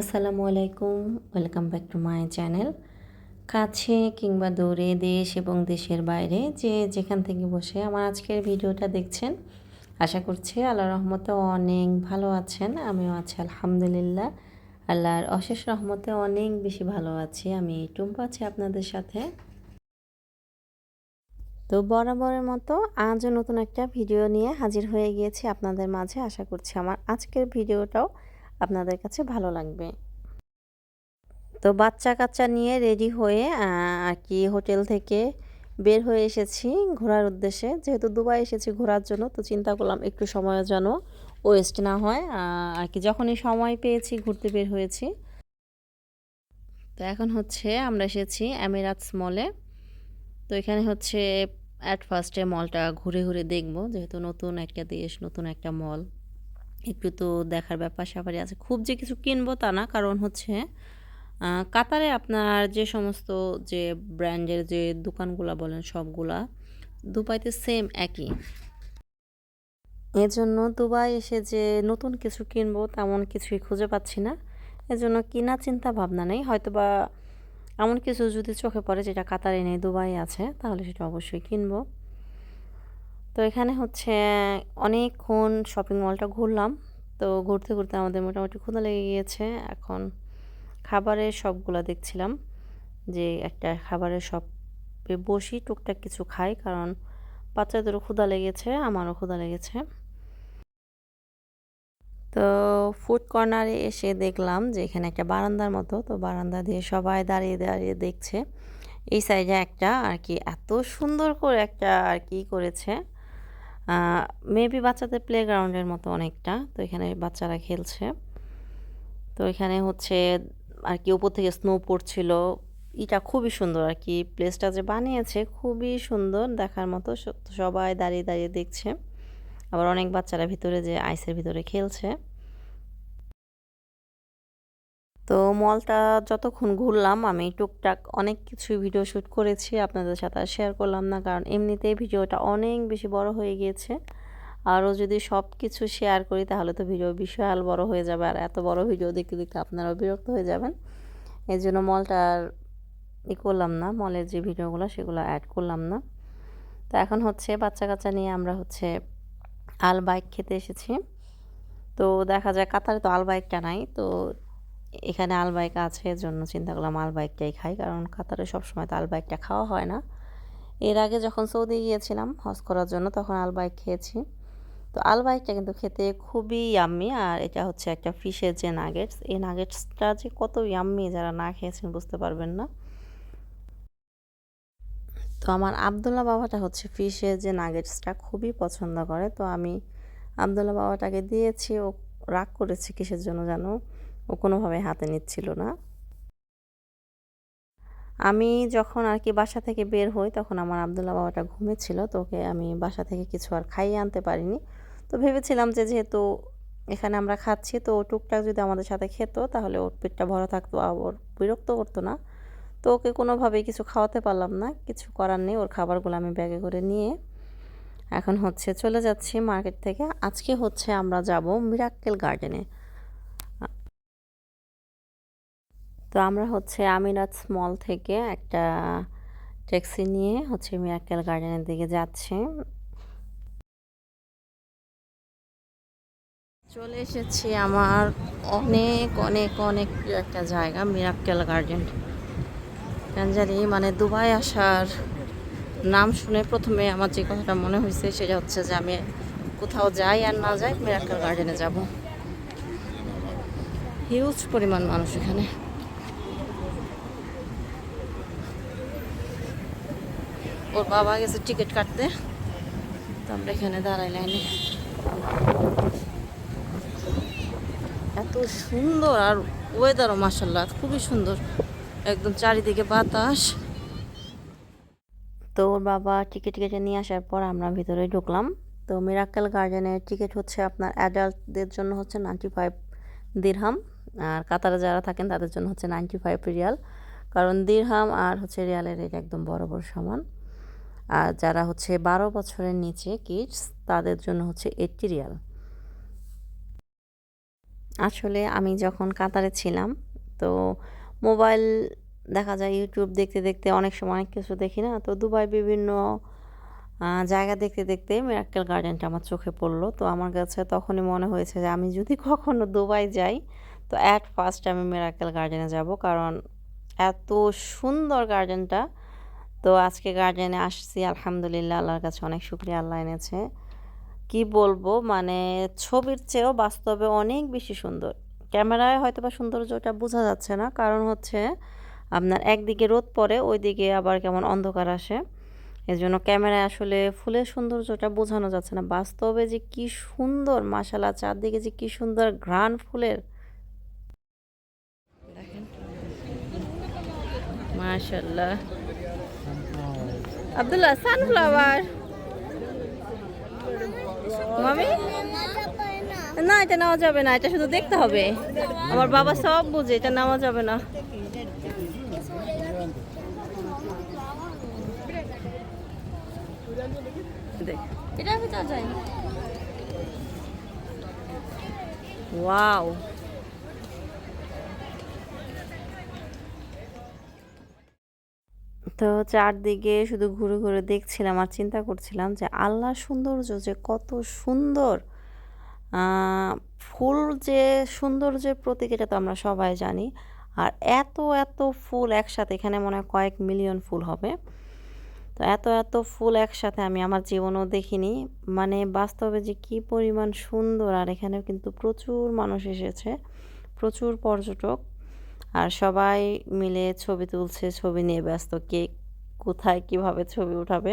আসসালামু আলাইকুম, welcome back to my channel. কাছে কিংবা দূরে দেশ এবং দেশের বাইরে যে যেখান থেকে বসে আমার আজকের ভিডিওটা দেখছেন, আশা করছি আল্লাহ রহমতে অনেক ভালো আছেন, আমিও আছি আলহামদুলিল্লাহ। আল্লাহর অশেষ রহমতে অনেক বেশি ভালো আছি, আমি টুম্পা আছি আপনাদের সাথে। তো বরাবরের মতো আজও নতুন একটা ভিডিও নিয়ে হাজির হয়ে গিয়েছি আপনাদের মাঝে, আশা করছি আমার আজকের ভিডিওটাও আপনাদের কাছে ভালো লাগবে। তো বাচ্চা কাচ্চা নিয়ে রেডি হয়ে আর কি হোটেল থেকে বের হয়ে এসেছি ঘোরার উদ্দেশ্যে। যেহেতু দুবাই এসেছি ঘোরার জন্য, তো চিন্তা করলাম একটু সময় যেন ওয়েস্ট না হয় আর কি যখনই সময় পেয়েছি ঘুরতে বের হয়েছি। তো এখন হচ্ছে আমরা এসেছি অ্যামিরাতস মলে। তো এখানে হচ্ছে অ্যাট ফার্স্টে মলটা ঘুরে ঘুরে দেখব, যেহেতু নতুন একটা দেশ, নতুন একটা মল একটু তো দেখার ব্যাপার স্যাপারই আছে। খুব যে কিছু কিনবো তা না, কারণ হচ্ছে কাতারে আপনার যে সমস্ত যে ব্র্যান্ডের যে দোকানগুলো বলেন সবগুলা, দুবাইতে সেম একই। এজন্য দুবাই এসে যে নতুন কিছু কিনবো তেমন কিছুই খুঁজে পাচ্ছি না। এজন্য কিনা চিন্তা ভাবনা নেই। হয়তো বা এমন কিছু যদি চোখে পড়ে যেটা কাতারে নেই দুবাই আছে, তাহলে সেটা অবশ্যই কিনবো। তো এখানে হচ্ছে অনেকক্ষণ শপিং মলটা ঘুরলাম। তো ঘুরতে ঘুরতে আমাদের মোটামুটি ক্ষুধা লেগে গিয়েছে। এখন খাবারের সবগুলো দেখছিলাম যে একটা খাবারের শপে বসি টুকটাক কিছু খাই, কারণ বাচ্চাদেরও ক্ষুধা লেগেছে, আমারও ক্ষুধা লেগেছে। তো ফুড কর্নারে এসে দেখলাম যে এখানে একটা বারান্দার মতো, তো বারান্দা দিয়ে সবাই দাঁড়িয়ে দাঁড়িয়ে দেখছে। এই সাইডে একটা আর কি এত সুন্দর করে একটা আর কি করেছে। মেবি বাচ্চাদের প্লেগ্রাউন্ডের মতো অনেকটা, তো এখানে বাচ্চারা খেলছে। তো এখানে হচ্ছে আর কি উপর থেকে স্নো পড়ছিল। এটা খুবই সুন্দর আর কি প্লেসটা যে বানিয়েছে খুবই সুন্দর দেখার মতো। সবাই দাঁড়িয়ে দাঁড়িয়ে দেখছে। আবার অনেক বাচ্চারা ভিতরে যে আইসের ভিতরে খেলছে। তো মলটা যতক্ষণ ঘুরলাম, আমি টুকটাক অনেক কিছু ভিডিও শ্যুট করেছি, আপনাদের সাথে শেয়ার করলাম না, কারণ এমনিতেই ভিডিওটা অনেক বেশি বড় হয়ে গিয়েছে। আরও যদি সব কিছু শেয়ার করি, তাহলে তো ভিডিও বিশাল বড় হয়ে যাবে, আর এত বড় ভিডিও দেখতে দেখতে আপনারাও বিরক্ত হয়ে যাবেন। এই জন্য মলটার ই করলাম না, মলের যে ভিডিওগুলো সেগুলো অ্যাড করলাম না। তো এখন হচ্ছে বাচ্চা কাচ্চা নিয়ে আমরা হচ্ছে আল বাইক খেতে এসেছি। তো দেখা যায় কাতারে তো আল বাইকটা নাই, তো এখানে আলবাইক আছে জন্য চিন্তা করলাম আলবাইকটাই খাই, কারণ কাতারে সবসময় তো আলবাইকটা খাওয়া হয় না। এর আগে যখন সৌদি গিয়েছিলাম হজ করার জন্য, তখন আলবাইক খেয়েছি। তো আলবাইকটা কিন্তু খেতে খুবই ইয়াম্মি আর এটা হচ্ছে একটা ফিশের যে নাগেটস এই নাগেটসটা যে কত ইয়াম্মি যারা না খেয়েছেন বুঝতে পারবেন না। তো আমার আবদুল্লা বাবাটা হচ্ছে ফিশের যে নাগেটসটা খুবই পছন্দ করে, তো আমি আবদুল্লা বাবাটাকে দিয়েছি, ও রাগ করেছে কিসের জন্য জানো? ও কোনোভাবে হাতে নিচ্ছিল না। আমি যখন আর কি বাসা থেকে বের হই তখন আমার আবদুল্লা বাবাটা ঘুমেছিল তো ওকে আমি বাসা থেকে কিছু আর খাইয়ে আনতে পারিনি। তো ভেবেছিলাম যে যেহেতু এখানে আমরা খাচ্ছি, তো টুকটাক যদি আমাদের সাথে খেত তাহলে ওর পেটটা ভরা থাকতো ওর বিরক্ত করতো না। তো ওকে কোনোভাবেই কিছু খাওয়াতে পারলাম না, কিছু করার নেই, ওর খাবারগুলো আমি ব্যাগে করে নিয়ে এখন হচ্ছে চলে যাচ্ছি মার্কেট থেকে। আজকে হচ্ছে আমরা যাব মিরাক্কেল গার্ডেনে। তো আমরা হচ্ছে আমিরাত মল থেকে একটা ট্যাক্সি নিয়ে হচ্ছে মিরাক্কেল গার্ডেনের দিকে যাচ্ছি। চলে এসেছি আমার অনেক অনেক অনেক প্রিয় একটা জায়গা, মিরাক্কেল গার্ডেন কেন জানি মানে দুবাই আসার নাম শুনে প্রথমে আমার যে কথাটা মনে হয়েছে সেটা হচ্ছে যে আমি কোথাও যাই আর না যাই মিরাক্কেল গার্ডেনে যাব। হিউজ পরিমাণ মানুষ এখানে। ওর বাবা গেছে টিকিট কাটতে। তো আমরা এখানে দাঁড়াই এত সুন্দর আর ওয়েদারও মাসাল্লাহ খুবই সুন্দর। একদম চারিদিকে বাতাস। তো ওর বাবা টিকিট কেটে নিয়ে আসার পর আমরা ভিতরে ঢুকলাম। তো মিরাক্কেল গার্ডেনের টিকিট হচ্ছে আপনার অ্যাডাল্টদের জন্য হচ্ছে নাইনটি ফাইভ দিরহাম আর কাতারে যারা থাকেন তাদের জন্য হচ্ছে নাইনটি ফাইভ রিয়াল কারণ দিরহাম আর হচ্ছে রিয়ালের রেট একদম বরাবর সমান। আর যারা হচ্ছে বারো বছরের নিচে কিডস, তাদের জন্য হচ্ছে এইটটি রিয়াল। আসলে আমি যখন কাতারে ছিলাম, তো মোবাইল দেখা যায় ইউটিউব দেখতে দেখতে অনেক সময় অনেক কিছু দেখি না, তো দুবাই বিভিন্ন জায়গা দেখতে দেখতে মিরাক্কেল গার্ডেনটা আমার চোখে পড়ল। তো আমার কাছে তখনই মনে হয়েছে যে আমি যদি কখনো দুবাই যাই, তো অ্যাট ফার্স্ট আমি মিরাক্কেল গার্ডেনে যাব, কারণ এত সুন্দর গার্ডেনটা তো আজকে গার্ডেনে আসছি, আলহামদুলিল্লাহ, আল্লাহর কাছে অনেক শুক্রিয়া, আল্লাহ এনেছে। কি বলব মানে ছবির চেয়েও বাস্তবে অনেক বেশি সুন্দর। ক্যামেরায় হয়তো বা সৌন্দর্যটা বোঝা যাচ্ছে না, কারণ হচ্ছে আপনার একদিকে রোদ পড়ে, ওইদিকে আবার কেমন অন্ধকার আসে। এর জন্য ক্যামেরায় আসলে ফুলের সৌন্দর্যটা বোঝানো যাচ্ছে না। বাস্তবে যে কি সুন্দর মাশাল্লাহ চারদিকে যে কি সুন্দর ঘ্রাণ ফুলের। মাশাল্লাহ আব্দুল্লাহ সানফ্লাওয়ার মামি? না এটা নেওয়া যাবে না এটা শুধু দেখতে হবে। আমার বাবা সব বুঝে এটা নেওয়া যাবে না। ভিতর যাই ওয়াও তো চারদিকে শুধু ঘুরে ঘুরে দেখছিলাম আর চিন্তা করছিলাম যে আল্লাহর সৌন্দর্য যে কত সুন্দর। ফুল যে সৌন্দর্যের প্রতীক এটা তো আমরা সবাই জানি। আর এত এত ফুল একসাথে, এখানে মনে হয় কয়েক মিলিয়ন ফুল হবে। তো এত এত ফুল একসাথে আমি আমার জীবনেও দেখিনি। মানে বাস্তবে যে কি পরিমাণ সুন্দর, আর এখানে কিন্তু প্রচুর মানুষ এসেছে। প্রচুর পর্যটক। আর সবাই মিলে ছবি তুলছে, ছবি নিয়ে ব্যস্ত। কে কোথায় কীভাবে ছবি উঠাবে?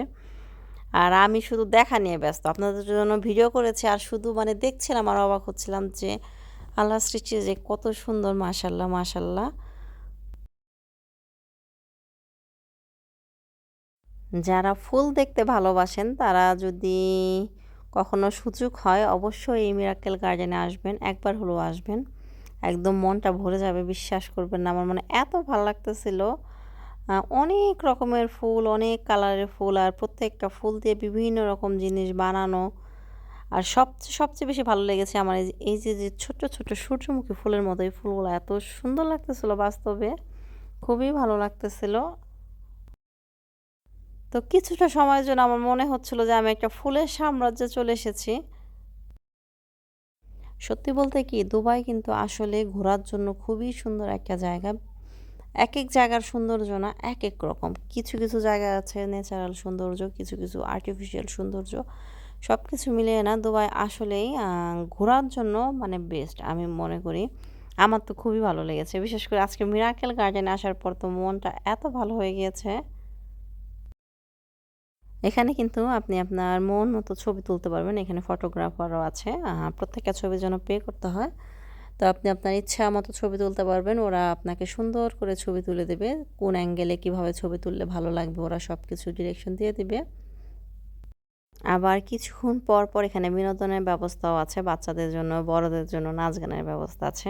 আর আমি শুধু দেখা নিয়ে ব্যস্ত। আপনাদের জন্য ভিডিও করেছি আর শুধু মানে দেখছিলাম আর অবাক হচ্ছিলাম যে আল্লাহ সৃষ্টি যে কত সুন্দর মাশাল্লাহ মাশাল্লাহ যারা ফুল দেখতে ভালোবাসেন, তারা যদি কখনো সুযোগ হয়, অবশ্যই এই মিরাক্কেল গার্ডেনে আসবেন। একবার হলেও আসবেন। একদম মনটা ভরে যাবে, বিশ্বাস করবেন না। আমার মনে এত ভালো লাগতেছিল। অনেক রকমের ফুল, অনেক কালারের ফুল আর প্রত্যেকটা ফুল দিয়ে বিভিন্ন রকম জিনিস বানানো। আর সবচেয়ে সবচেয়ে বেশি ভালো লেগেছে আমার এই যে- যে যে ছোট ছোট সূর্যমুখী ফুলের মতো এই ফুলগুলো, এত সুন্দর লাগতেছিল বাস্তবে। খুবই ভালো লাগতেছিল। তো কিছুটা সময়ের জন্য আমার মনে হচ্ছিল যে আমি একটা ফুলের সাম্রাজ্যে চলে এসেছি। সত্যি বলতে কি, দুবাই কিন্তু আসলে ঘোরার জন্য খুবই সুন্দর একটা জায়গা। এক এক জায়গার সৌন্দর্য না এক এক রকম। কিছু কিছু জায়গা আছে ন্যাচারাল সৌন্দর্য, কিছু কিছু আর্টিফিশিয়াল সৌন্দর্য। সব কিছু মিলিয়ে না দুবাই আসলেই ঘোরার জন্য মানে বেস্ট আমি মনে করি। আমার তো খুবই ভালো লেগেছে। বিশেষ করে আজকে মিরাকেল গার্ডেনে আসার পর তো মনটা এত ভালো হয়ে গিয়েছে। এখানে কিন্তু আপনি আপনার মন মতো ছবি তুলতে পারবেন। এখানে ফটোগ্রাফারও আছে। প্রত্যেকটা ছবির জন্য পে করতে হয়। তো আপনি আপনার ইচ্ছা মতো ছবি তুলতে পারবেন। ওরা আপনাকে সুন্দর করে ছবি তুলে দেবে। কোন অ্যাঙ্গেলে কীভাবে ছবি তুললে ভালো লাগবে ওরা সব কিছু ডিরেকশন দিয়ে দিবে। আবার কিছুক্ষণ পর পর এখানে বিনোদনের ব্যবস্থাও আছে। বাচ্চাদের জন্য, বড়দের জন্য নাচ গানের ব্যবস্থা আছে।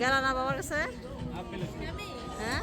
গেল না বাবার কাছে? হ্যাঁ?